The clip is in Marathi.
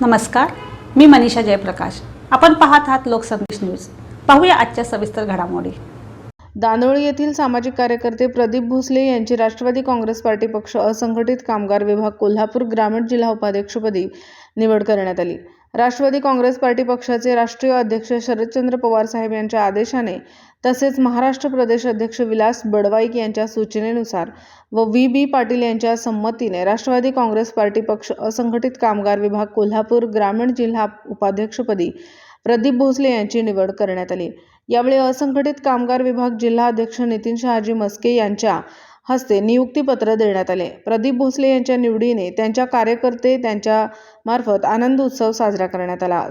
नमस्कार मी मनीषा जयप्रकाश. आपण पाहत आहात लोकसंदेश न्यूज. पाहूया आजच्या सविस्तर घडामोडी. दांदोळी येथील सामाजिक कार्यकर्ते प्रदीप भोसले यांची राष्ट्रवादी काँग्रेस पार्टी पक्ष असंघटित कामगार विभाग कोल्हापूर ग्रामीण जिल्हा उपाध्यक्षपदी निवड करण्यात आली. राष्ट्रवादी काँग्रेस पार्टी पक्षाचे राष्ट्रीय अध्यक्ष शरदचंद्र पवार साहेब यांच्या आदेशाने तसेच महाराष्ट्र प्रदेश अध्यक्ष विलास बडवाईक यांच्या सूचनेनुसार व व्ही. बी. पाटील यांच्या संमतीने राष्ट्रवादी काँग्रेस पार्टी पक्ष असंघटित कामगार विभाग कोल्हापूर ग्रामीण जिल्हा उपाध्यक्षपदी प्रदीप भोसले यांची निवड करण्यात आली. यावेळी असंघटित कामगार विभाग जिल्हा अध्यक्ष नितीन शहाजी मस्के यांच्या हस्ते नियुक्तीपत्र देण्यात आले. प्रदीप भोसले यांच्या निवडीने त्यांच्या कार्यकर्ते त्यांच्या मार्फत आनंद उत्सव साजरा करण्यात आला.